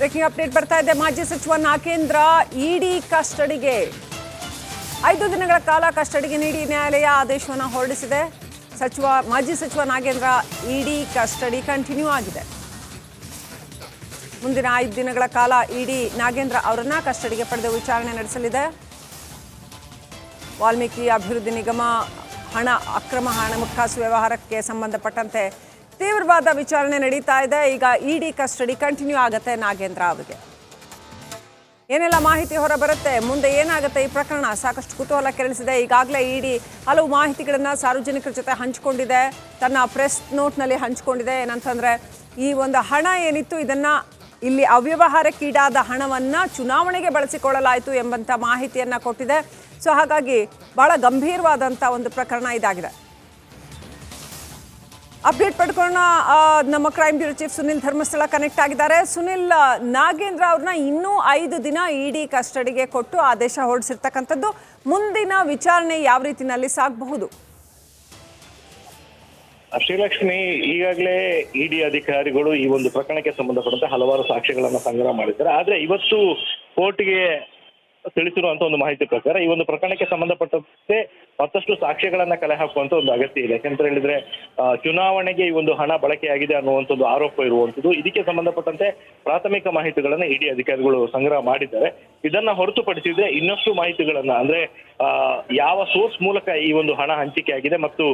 Breaking update ಬರ್ತಾ ಇದೆ. ಮಾಜಿ ಸಚಿವ ನಾಗೇಂದ್ರ ಇಡಿ ಕಸ್ಟಡಿಗೆ. ಐದು ದಿನಗಳ ಕಾಲ ಕಸ್ಟಡಿಗೆ ನೀಡಿ ನ್ಯಾಯಾಲಯ ಆದೇಶವನ್ನು ಹೊರಡಿಸಿದೆ. ಸಚಿವ, ಮಾಜಿ ಸಚಿವ ನಾಗೇಂದ್ರ ಇಡಿ ಕಸ್ಟಡಿ ಕಂಟಿನ್ಯೂ ಆಗಿದೆ. ಮುಂದಿನ ಐದು ದಿನಗಳ ಕಾಲ ಇಡಿ ನಾಗೇಂದ್ರ ಅವರನ್ನ ಕಸ್ಟಡಿಗೆ ಪಡೆದು ವಿಚಾರಣೆ ನಡೆಸಲಿದೆ. ವಾಲ್ಮೀಕಿ ಅಭಿವೃದ್ಧಿ ನಿಗಮ ಹಣ, ಅಕ್ರಮ ಹಣ ಮುಕ್ಕಾಸು ವ್ಯವಹಾರಕ್ಕೆ ಸಂಬಂಧಪಟ್ಟಂತೆ ತೀವ್ರವಾದ ವಿಚಾರಣೆ ನಡೀತಾ ಇದೆ. ಈಗ ಇಡಿ ಕಸ್ಟಡಿ ಕಂಟಿನ್ಯೂ ಆಗುತ್ತೆ ನಾಗೇಂದ್ರ ಅವರಿಗೆ. ಏನೆಲ್ಲ ಮಾಹಿತಿ ಹೊರ ಬರುತ್ತೆ ಮುಂದೆ ಏನಾಗುತ್ತೆ ಈ ಪ್ರಕರಣ? ಸಾಕಷ್ಟು ಕುತೂಹಲ ಕೆರಳಿಸಿದೆ. ಈಗಾಗಲೇ ಇಡಿ ಹಲವು ಮಾಹಿತಿಗಳನ್ನು ಸಾರ್ವಜನಿಕರ ಜೊತೆ ಹಂಚಿಕೊಂಡಿದೆ. ತನ್ನ ಪ್ರೆಸ್ ನೋಟ್ನಲ್ಲಿ ಹಂಚಿಕೊಂಡಿದೆ. ಏನಂತಂದ್ರೆ, ಈ ಒಂದು ಹಣ ಏನಿತ್ತು, ಇದನ್ನು ಇಲ್ಲಿ ಅವ್ಯವಹಾರಕ್ಕೀಡಾದ ಹಣವನ್ನ ಚುನಾವಣೆಗೆ ಬಳಸಿಕೊಳ್ಳಲಾಯಿತು ಎಂಬಂತ ಮಾಹಿತಿಯನ್ನು ಕೊಟ್ಟಿದೆ. ಸೊ, ಹಾಗಾಗಿ ಬಹಳ ಗಂಭೀರವಾದಂಥ ಒಂದು ಪ್ರಕರಣ ಇದಾಗಿದೆ. ಅಪ್ಡೇಟ್ ಪಡ್ಕೊಳ್ಳೋಣ. ನಮ್ಮ crime bureau chief Sunil Dharmasthala connect ಆಗಿದ್ದಾರೆ. ಸುನಿಲ್ ನಾಗೇಂದ್ರ ಅವ್ರನ್ನ ಇನ್ನೂ ಐದು ದಿನ ಇಡಿ ಕಸ್ಟಡಿಗೆ ಕೊಟ್ಟು ಆದೇಶ ಹೊರಡಿಸಿರ್ತಕ್ಕಂಥದ್ದು ಮುಂದಿನ ವಿಚಾರಣೆ ಯಾವ ರೀತಿಯಲ್ಲಿ ಸಾಗಬಹುದು? ಶ್ರೀಲಕ್ಷ್ಮಿ, ಈಗಾಗಲೇ ಇಡಿ ಅಧಿಕಾರಿಗಳು ಈ ಒಂದು ಪ್ರಕರಣಕ್ಕೆ ಸಂಬಂಧಪಟ್ಟಂತೆ ಹಲವಾರು ಸಾಕ್ಷ್ಯಗಳನ್ನ ಸಂಗ್ರಹ ಮಾಡಿದ್ದಾರೆ. ಆದ್ರೆ ಇವತ್ತು ಕೋರ್ಟ್ಗೆ ತಿಳಿಸಿರುವಂತ ಒಂದು ಮಾಹಿತಿ ಪ್ರಕಾರ ಈ ಒಂದು ಪ್ರಕರಣಕ್ಕೆ ಸಂಬಂಧಪಟ್ಟಂತೆ ಮತ್ತಷ್ಟು ಸಾಕ್ಷ್ಯಗಳನ್ನ ಕಲೆ ಹಾಕುವಂತ ಒಂದು ಅಗತ್ಯ ಇದೆ. ಯಾಕಂತ ಹೇಳಿದ್ರೆ ಚುನಾವಣೆಗೆ ಈ ಒಂದು ಹಣ ಬಳಕೆಯಾಗಿದೆ ಅನ್ನುವಂಥ ಒಂದು ಆರೋಪ ಇರುವಂತದ್ದು ಇದಕ್ಕೆ ಸಂಬಂಧಪಟ್ಟಂತೆ ಪ್ರಾಥಮಿಕ ಮಾಹಿತಿಗಳನ್ನ ಇಡಿ ಅಧಿಕಾರಿಗಳು ಸಂಗ್ರಹ ಮಾಡಿದ್ದಾರೆ. ಇದನ್ನ ಹೊರತುಪಡಿಸಿದ್ರೆ ಇನ್ನಷ್ಟು ಮಾಹಿತಿಗಳನ್ನ, ಅಂದ್ರೆ ಯಾವ ಸೋರ್ಸ್ ಮೂಲಕ ಈ ಒಂದು ಹಣ ಹಂಚಿಕೆ ಆಗಿದೆ ಮತ್ತು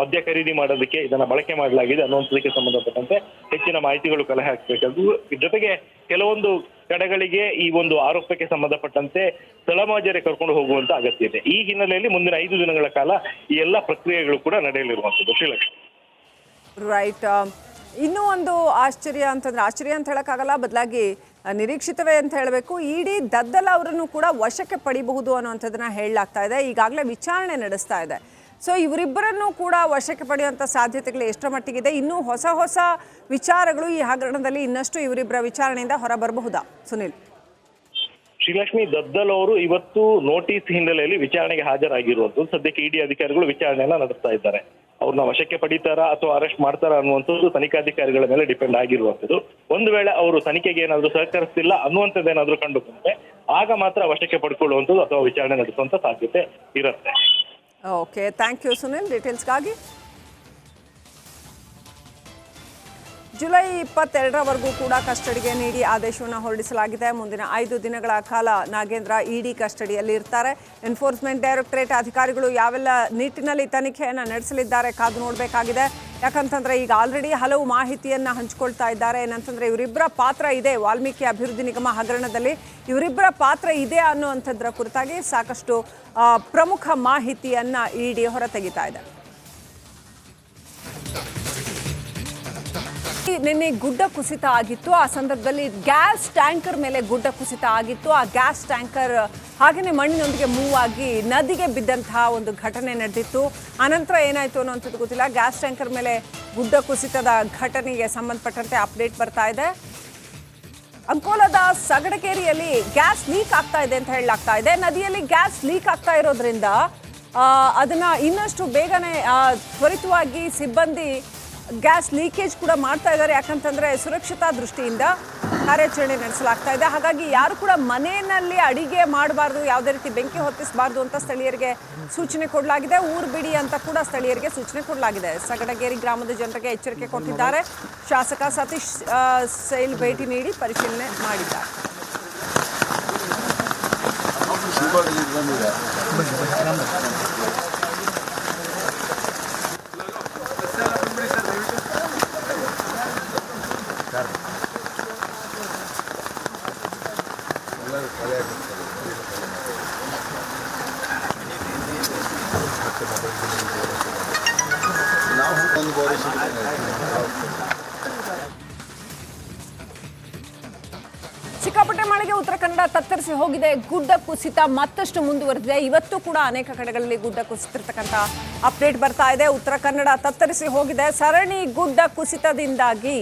ಮದ್ಯ ಖರೀದಿ ಮಾಡೋದಕ್ಕೆ ಇದನ್ನ ಬಳಕೆ ಮಾಡಲಾಗಿದೆ ಅನ್ನುವಂಥದಕ್ಕೆ ಸಂಬಂಧಪಟ್ಟಂತೆ ಹೆಚ್ಚಿನ ಮಾಹಿತಿಗಳು ಕಲೆ ಹಾಕಬೇಕಾದ್ರು ಜೊತೆಗೆ ಕೆಲವೊಂದು ಕಡೆಗಳಿಗೆ ಈ ಒಂದು ಆರೋಪಕ್ಕೆ ಸಂಬಂಧಪಟ್ಟಂತೆ ತಳಮಾಜರೆ ಕರ್ಕೊಂಡು ಹೋಗುವಂತ ಅಗತ್ಯ ಇದೆ. ಈ ಹಿನ್ನೆಲೆಯಲ್ಲಿ ಮುಂದಿನ ಐದು ದಿನಗಳ ಕಾಲ ಈ ಎಲ್ಲ ಪ್ರಕ್ರಿಯೆಗಳು ಕೂಡ ನಡೆಯಲಿರುವಂತದ್ದು ಶ್ರೀಲಕ್ಷ್ಮಿ ರೈಟ್ ಇನ್ನೂ ಒಂದು ಆಶ್ಚರ್ಯ ಅಂತಂದ್ರೆ, ಆಶ್ಚರ್ಯ ಅಂತ ಹೇಳೋಕ್ಕಾಗಲ್ಲ, ಬದಲಾಗಿ ನಿರೀಕ್ಷಿತವೇ ಅಂತ ಹೇಳಬೇಕು. ಇಡೀ ದದ್ದಲ ಅವರನ್ನು ಕೂಡ ವಶಕ್ಕೆ ಪಡಿಬಹುದು ಅನ್ನುವಂಥದ್ದನ್ನ ಹೇಳಲಾಗ್ತಾ ಇದೆ. ಈಗಾಗಲೇ ವಿಚಾರಣೆ ನಡೆಸ್ತಾ ಇದೆ. ಸೊ ಇವರಿಬ್ಬರನ್ನು ಕೂಡ ವಶಕ್ಕೆ ಪಡೆಯುವಂಥ ಸಾಧ್ಯತೆಗಳು ಎಷ್ಟರ ಮಟ್ಟಿಗಿದೆ? ಇನ್ನೂ ಹೊಸ ಹೊಸ ವಿಚಾರಗಳು ಈ ಹಗರಣದಲ್ಲಿ ಇನ್ನಷ್ಟು ಇವರಿಬ್ಬರ ವಿಚಾರಣೆಯಿಂದ ಹೊರ ಬರಬಹುದಾ ಸುನಿಲ್. ಶ್ರೀಲಕ್ಷ್ಮಿ ದದ್ದಲ್ ಅವರು ಇವತ್ತು ನೋಟಿಸ್ ಹಿನ್ನೆಲೆಯಲ್ಲಿ ವಿಚಾರಣೆಗೆ ಹಾಜರಾಗಿರುವಂತದ್ದು ಸದ್ಯಕ್ಕೆ ಇಡಿ ಅಧಿಕಾರಿಗಳು ವಿಚಾರಣೆಯನ್ನ ನಡೆಸ್ತಾ ಇದ್ದಾರೆ. ಅವ್ರನ್ನ ವಶಕ್ಕೆ ಪಡಿತಾರಾ ಅಥವಾ ಅರೆಸ್ಟ್ ಮಾಡ್ತಾರಾ ಅನ್ನುವಂಥದ್ದು ತನಿಖಾಧಿಕಾರಿಗಳ ಮೇಲೆ ಡಿಪೆಂಡ್ ಆಗಿರುವಂಥದ್ದು. ಒಂದು ವೇಳೆ ಅವರು ತನಿಖೆಗೆ ಏನಾದರೂ ಸಹಕರಿಸ್ತಿಲ್ಲ ಅನ್ನುವಂಥದ್ದು ಕಂಡುಕೊಂಡ್ರೆ ಕಂಡು ಆಗ ಮಾತ್ರ ವಶಕ್ಕೆ ಪಡ್ಕೊಳ್ಳುವಂಥದ್ದು ಅಥವಾ ವಿಚಾರಣೆ ನಡೆಸುವಂತ ಸಾಧ್ಯತೆ ಇರುತ್ತೆ. Okay thank you Sunil ಡೀಟೇಲ್ಸ್ಗಾಗಿ July ಇಪ್ಪತ್ತೆರಡರವರೆಗೂ ಕೂಡ ಕಸ್ಟಡಿಗೆ ನೀಡಿ ಆದೇಶವನ್ನು ಹೊರಡಿಸಲಾಗಿದೆ. ಮುಂದಿನ ಐದು ದಿನಗಳ ಕಾಲ ನಾಗೇಂದ್ರ ಇಡಿ ಕಸ್ಟಡಿಯಲ್ಲಿ ಇರ್ತಾರೆ. ಎನ್ಫೋರ್ಸ್ಮೆಂಟ್ ಡೈರೆಕ್ಟರೇಟ್ ಅಧಿಕಾರಿಗಳು ಯಾವೆಲ್ಲ ನಿಟ್ಟಿನಲ್ಲಿ ತನಿಖೆಯನ್ನು ನಡೆಸಲಿದ್ದಾರೆ ಕಾದು ನೋಡಬೇಕಾಗಿದೆ. ಯಾಕಂತಂದ್ರೆ ಈಗ ಆಲ್ರೆಡಿ ಹಲವು ಮಾಹಿತಿಯನ್ನು ಹಂಚಿಕೊಳ್ತಾ ಇದ್ದಾರೆ. ಏನಂತಂದ್ರೆ ಇವರಿಬ್ಬರ ಪಾತ್ರ ಇದೆ. ವಾಲ್ಮೀಕಿ ಅಭಿವೃದ್ಧಿ ನಿಗಮ ಹಗರಣದಲ್ಲಿ ಇವರಿಬ್ಬರ ಪಾತ್ರ ಇದೆ ಅನ್ನುವಂಥದ್ರ ಕುರಿತಾಗಿ ಸಾಕಷ್ಟು ಪ್ರಮುಖ ಮಾಹಿತಿಯನ್ನು ಇಡಿ ಹೊರತೆಗಿತಾ ಇದೆ. ನಿನ್ನೆ ಗುಡ್ಡ ಕುಸಿತ ಆಗಿತ್ತು. ಆ ಸಂದರ್ಭದಲ್ಲಿ ಗ್ಯಾಸ್ ಟ್ಯಾಂಕರ್ ಮೇಲೆ ಗುಡ್ಡ ಕುಸಿತ ಆಗಿತ್ತು. ಆ ಗ್ಯಾಸ್ ಟ್ಯಾಂಕರ್ ಹಾಗೆಯೇ ಮಣ್ಣಿನೊಂದಿಗೆ ಮೂವ್ ಆಗಿ ನದಿಗೆ ಬಿದ್ದಂತಹ ಒಂದು ಘಟನೆ ನಡೆದಿತ್ತು. ಅನಂತರ ಏನಾಯ್ತು ಅನ್ನೋಂಥದ್ದು ಗೊತ್ತಿಲ್ಲ. ಗ್ಯಾಸ್ ಟ್ಯಾಂಕರ್ ಮೇಲೆ ಗುಡ್ಡ ಕುಸಿತದ ಘಟನೆಗೆ ಸಂಬಂಧಪಟ್ಟಂತೆ ಅಪ್ಡೇಟ್ ಬರ್ತಾ ಇದೆ. ಅಂಕೋಲದ ಸಗಡಕೇರಿಯಲ್ಲಿ ಗ್ಯಾಸ್ ಲೀಕ್ ಆಗ್ತಾ ಇದೆ ಅಂತ ಹೇಳಲಾಗ್ತಾ ಇದೆ. ನದಿಯಲ್ಲಿ ಗ್ಯಾಸ್ ಲೀಕ್ ಆಗ್ತಾ ಇರೋದ್ರಿಂದ ಅದನ್ನು ಇನ್ನಷ್ಟು ಬೇಗನೆ ತ್ವರಿತವಾಗಿ ಸಿಬ್ಬಂದಿ ಗ್ಯಾಸ್ ಲೀಕೇಜ್ ಕೂಡ ಮಾಡ್ತಾ ಇದ್ದಾರೆ. ಯಾಕಂತಂದ್ರೆ ಸುರಕ್ಷತಾ ದೃಷ್ಟಿಯಿಂದ ಕಾರ್ಯಾಚರಣೆ ನಡೆಸಲಾಗ್ತಾ ಇದೆ. ಹಾಗಾಗಿ ಯಾರು ಕೂಡ ಮನೆಯಲ್ಲಿ ಅಡಿಗೆ ಮಾಡಬಾರ್ದು, ಯಾವುದೇ ರೀತಿ ಬೆಂಕಿ ಹೊತ್ತಿಸಬಾರ್ದು ಅಂತ ಸ್ಥಳೀಯರಿಗೆ ಸೂಚನೆ ಕೊಡಲಾಗಿದೆ. ಊರು ಬಿಡಿ ಅಂತ ಕೂಡ ಸ್ಥಳೀಯರಿಗೆ ಸೂಚನೆ ಕೊಡಲಾಗಿದೆ. ಸಗಡಗೇರಿ ಗ್ರಾಮದ ಜನರಿಗೆ ಎಚ್ಚರಿಕೆ ಕೊಟ್ಟಿದ್ದಾರೆ. ಶಾಸಕ ಸತೀಶ್ ಸೈಲ್ ಭೇಟಿ ನೀಡಿ ಪರಿಶೀಲನೆ ಮಾಡಿದ್ದಾರೆ. ಸಿಕ್ಕಾಪಟ್ಟೆ ಮಳೆಗೆ ಉತ್ತರ ಕನ್ನಡ ತತ್ತರಿಸಿ ಹೋಗಿದೆ. ಗುಡ್ಡ ಕುಸಿತ ಮತ್ತಷ್ಟು ಮುಂದುವರೆದಿದೆ. ಇವತ್ತು ಕೂಡ ಅನೇಕ ಕಡೆಗಳಲ್ಲಿ ಗುಡ್ಡ ಕುಸಿತಿರ್ತಕ್ಕಂಥ ಅಪ್ಡೇಟ್ ಬರ್ತಾ ಇದೆ. ಉತ್ತರ ಕನ್ನಡ ತತ್ತರಿಸಿ ಹೋಗಿದೆ. ಸರಣಿ ಗುಡ್ಡ ಕುಸಿತದಿಂದಾಗಿ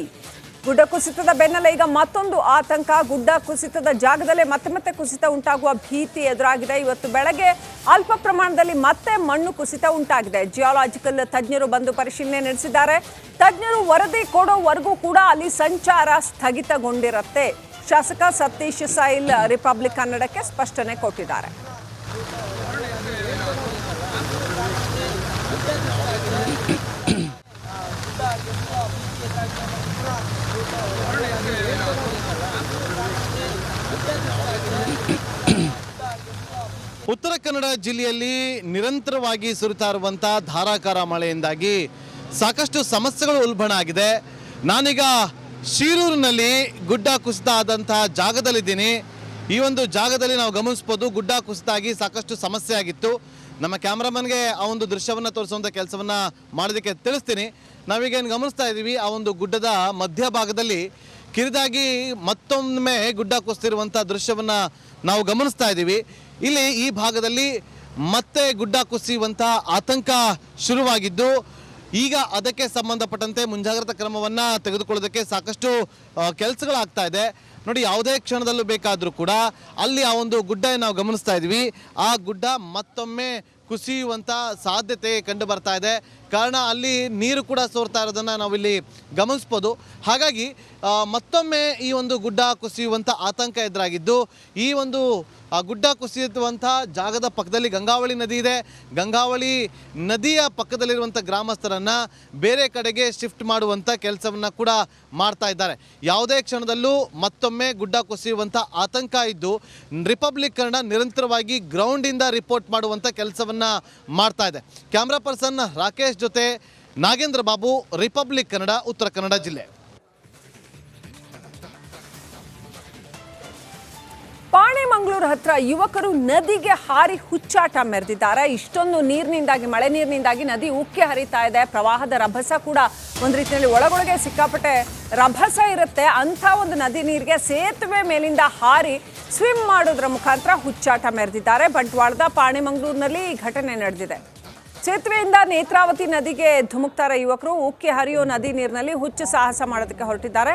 ಗುಡ್ಡ ಕುಸಿತದ ಬೆನ್ನಲ್ಲೇ ಈಗ ಮತ್ತೊಂದು ಆತಂಕ. ಗುಡ್ಡ ಕುಸಿತದ ಜಾಗದಲ್ಲೇ ಮತ್ತೆ ಮತ್ತೆ ಕುಸಿತ ಉಂಟಾಗುವ ಭೀತಿ ಎದುರಾಗಿದೆ. ಇವತ್ತು ಬೆಳಗ್ಗೆ ಅಲ್ಪ ಪ್ರಮಾಣದಲ್ಲಿ ಮತ್ತೆ ಮಣ್ಣು ಕುಸಿತ ಉಂಟಾಗಿದೆ. ಜಿಯಾಲಾಜಿಕಲ್ ತಜ್ಞರು ಬಂದು ಪರಿಶೀಲನೆ ನಡೆಸಿದ್ದಾರೆ. ತಜ್ಞರು ವರದಿ ಕೊಡೋವರೆಗೂ ಕೂಡ ಅಲ್ಲಿ ಸಂಚಾರ ಸ್ಥಗಿತಗೊಂಡಿರುತ್ತೆ. ಶಾಸಕ ಸತೀಶ್ ಸೈಲ್ ರಿಪಬ್ಲಿಕ್ ಕನ್ನಡಕ್ಕೆ ಸ್ಪಷ್ಟನೆ ಕೊಟ್ಟಿದ್ದಾರೆ. ಉತ್ತರ ಕನ್ನಡ ಜಿಲ್ಲೆಯಲ್ಲಿ ನಿರಂತರವಾಗಿ ಸುರಿತಾ ಇರುವಂತಹ ಧಾರಾಕಾರ ಮಳೆಯಿಂದಾಗಿ ಸಾಕಷ್ಟು ಸಮಸ್ಯೆಗಳು ಉಲ್ಬಣ ಆಗಿದೆ. ನಾನೀಗ ಶೀರೂರಿನಲ್ಲಿ ಗುಡ್ಡ ಕುಸಿತ ಆದಂತಹ ಜಾಗದಲ್ಲಿದ್ದೀನಿ. ಈ ಒಂದು ಜಾಗದಲ್ಲಿ ನಾವು ಗಮನಿಸ್ಬೋದು ಗುಡ್ಡ ಕುಸಿತ ಆಗಿ ಸಾಕಷ್ಟು ಸಮಸ್ಯೆ ಆಗಿತ್ತು. ನಮ್ಮ ಕ್ಯಾಮ್ರಾಮನ್ಗೆ ಆ ಒಂದು ದೃಶ್ಯವನ್ನು ತೋರಿಸುವಂಥ ಕೆಲಸವನ್ನು ಮಾಡೋದಕ್ಕೆ ತಿಳಿಸ್ತೀನಿ. ನಾವೀಗೇನು ಗಮನಿಸ್ತಾ ಇದ್ದೀವಿ ಆ ಒಂದು ಗುಡ್ಡದ ಮಧ್ಯಭಾಗದಲ್ಲಿ ಕಿರಿದಾಗಿ ಮತ್ತೊಮ್ಮೆ ಗುಡ್ಡ ಕುಸಿತಿರುವಂಥ ದೃಶ್ಯವನ್ನು ನಾವು ಗಮನಿಸ್ತಾ ಇದ್ದೀವಿ ಇಲ್ಲಿ ಈ ಭಾಗದಲ್ಲಿ ಮತ್ತೆ ಗುಡ್ಡ ಕುಸಿಯುವಂಥ ಆತಂಕ ಶುರುವಾಗಿದ್ದು, ಈಗ ಅದಕ್ಕೆ ಸಂಬಂಧಪಟ್ಟಂತೆ ಮುಂಜಾಗ್ರತಾ ಕ್ರಮವನ್ನು ತೆಗೆದುಕೊಳ್ಳೋದಕ್ಕೆ ಸಾಕಷ್ಟು ಕೆಲಸಗಳಾಗ್ತಾ ಇದೆ. ನೋಡಿ, ಯಾವುದೇ ಕ್ಷಣದಲ್ಲೂ ಬೇಕಾದರೂ ಕೂಡ ಅಲ್ಲಿ ಆ ಒಂದು ಗುಡ್ಡ ನಾವು ಗಮನಿಸ್ತಾ ಇದ್ವಿ. ಆ ಗುಡ್ಡ ಮತ್ತೊಮ್ಮೆ ಕುಸಿಯುವಂಥ ಸಾಧ್ಯತೆ ಕಂಡು ಬರ್ತಾ ಇದೆ. ಕಾರಣ ಅಲ್ಲಿ ನೀರು ಕೂಡ ಸೋರ್ತಾ ಇರೋದನ್ನು ನಾವಿಲ್ಲಿ ಗಮನಿಸ್ಬೋದು. ಹಾಗಾಗಿ ಮತ್ತೊಮ್ಮೆ ಈ ಒಂದು ಗುಡ್ಡ ಕುಸಿಯುವಂಥ ಆತಂಕ ಎದುರಾಗಿದ್ದು, ಈ ಒಂದು ಗುಡ್ಡ ಕುಸಿಯುವಂಥ ಜಾಗದ ಪಕ್ಕದಲ್ಲಿ ಗಂಗಾವಳಿ ನದಿ ಇದೆ. ಗಂಗಾವಳಿ ನದಿಯ ಪಕ್ಕದಲ್ಲಿರುವಂಥ ಗ್ರಾಮಸ್ಥರನ್ನು ಬೇರೆ ಕಡೆಗೆ ಶಿಫ್ಟ್ ಮಾಡುವಂಥ ಕೆಲಸವನ್ನು ಕೂಡ ಮಾಡ್ತಾ ಇದ್ದಾರೆ. ಯಾವುದೇ ಕ್ಷಣದಲ್ಲೂ ಮತ್ತೊಮ್ಮೆ ಗುಡ್ಡ ಕುಸಿಯುವಂಥ ಆತಂಕ ಇದ್ದು ರಿಪಬ್ಲಿಕ್ ಕನ್ನಡ ನಿರಂತರವಾಗಿ ಗ್ರೌಂಡಿಂದ ರಿಪೋರ್ಟ್ ಮಾಡುವಂಥ ಕೆಲಸವನ್ನು ಮಾಡ್ತಾ ಇದೆ. ಕ್ಯಾಮ್ರಾ ಪರ್ಸನ್ ರಾಕೇಶ್ ಜೊತೆ ನಾಗೇಂದ್ರ ಬಾಬು, ರಿಪಬ್ಲಿಕ್ ಕನ್ನಡ, ಉತ್ತರ ಕನ್ನಡ ಜಿಲ್ಲೆ. ಪಾಣೆಮಂಗಳೂರು ಹತ್ರ ಯುವಕರು ನದಿಗೆ ಹಾರಿ ಹುಚ್ಚಾಟ ಮೆರೆದಿದ್ದಾರೆ. ಇಷ್ಟೊಂದು ನೀರಿನಿಂದಾಗಿ, ಮಳೆ ನೀರಿನಿಂದಾಗಿ ನದಿ ಉಕ್ಕಿ ಹರಿತಾ ಇದೆ. ಪ್ರವಾಹದ ರಭಸ ಕೂಡ ಒಂದು ರೀತಿಯಲ್ಲಿ ಒಳಗೊಳಗೆ ಸಿಕ್ಕಾಪಟ್ಟೆ ರಭಸ ಇರುತ್ತೆ. ಅಂಥ ಒಂದು ನದಿ ನೀರಿಗೆ ಸೇತುವೆ ಮೇಲಿಂದ ಹಾರಿ ಸ್ವಿಮ್ ಮಾಡೋದ್ರ ಮುಖಾಂತರ ಹುಚ್ಚಾಟ ಮೆರೆದಿದ್ದಾರೆ. ಬಂಟ್ವಾಳದ ಪಾಣೆಮಂಗ್ಳೂರಿನಲ್ಲಿ ಈ ಘಟನೆ ನಡೆದಿದೆ. ಸೇತುವೆಯಿಂದ ನೇತ್ರಾವತಿ ನದಿಗೆ ಧುಮುಕ್ತಾರೆ ಯುವಕರು. ಉಕ್ಕಿ ಹರಿಯೋ ನದಿ ನೀರಿನಲ್ಲಿ ಹುಚ್ಚು ಸಾಹಸ ಮಾಡೋದಕ್ಕೆ ಹೊರಟಿದ್ದಾರೆ.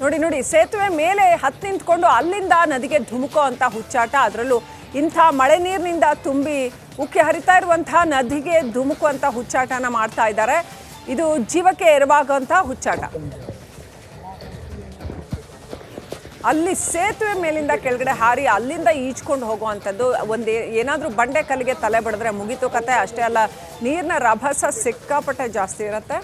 ನೋಡಿ ನೋಡಿ, ಸೇತುವೆ ಮೇಲೆ ಹತ್ತು ನಿಂತ್ಕೊಂಡು ಅಲ್ಲಿಂದ ನದಿಗೆ ಧುಮುಕೋ ಅಂತ ಹುಚ್ಚಾಟ. ಅದರಲ್ಲೂ ಇಂಥ ಮಳೆ ನೀರಿನಿಂದ ತುಂಬಿ ಉಕ್ಕಿ ಹರಿತಾ ಇರುವಂತಹ ನದಿಗೆ ಧುಮುಕುವಂಥ ಹುಚ್ಚಾಟನ ಮಾಡ್ತಾ ಇದ್ದಾರೆ. ಇದು ಜೀವಕ್ಕೆ ಎರವಾಗುವಂಥ ಹುಚ್ಚಾಟ. ಅಲ್ಲಿ ಸೇತುವೆ ಮೇಲಿಂದ ಕೆಳಗಡೆ ಹಾರಿ ಅಲ್ಲಿಂದ ಈಜ್ಕೊಂಡು ಹೋಗುವಂಥದ್ದು ಒಂದು ಏನಾದರೂ ಬಂಡೆ ಕಲ್ಲಿಗೆ ತಲೆ ಬಡಿದ್ರೆ ಮುಗಿತು ಕತೆ. ಅಷ್ಟೇ ಅಲ್ಲ, ನೀರಿನ ರಭಸ ಸಿಕ್ಕಾಪಟ್ಟೆ ಜಾಸ್ತಿ ಇರುತ್ತೆ.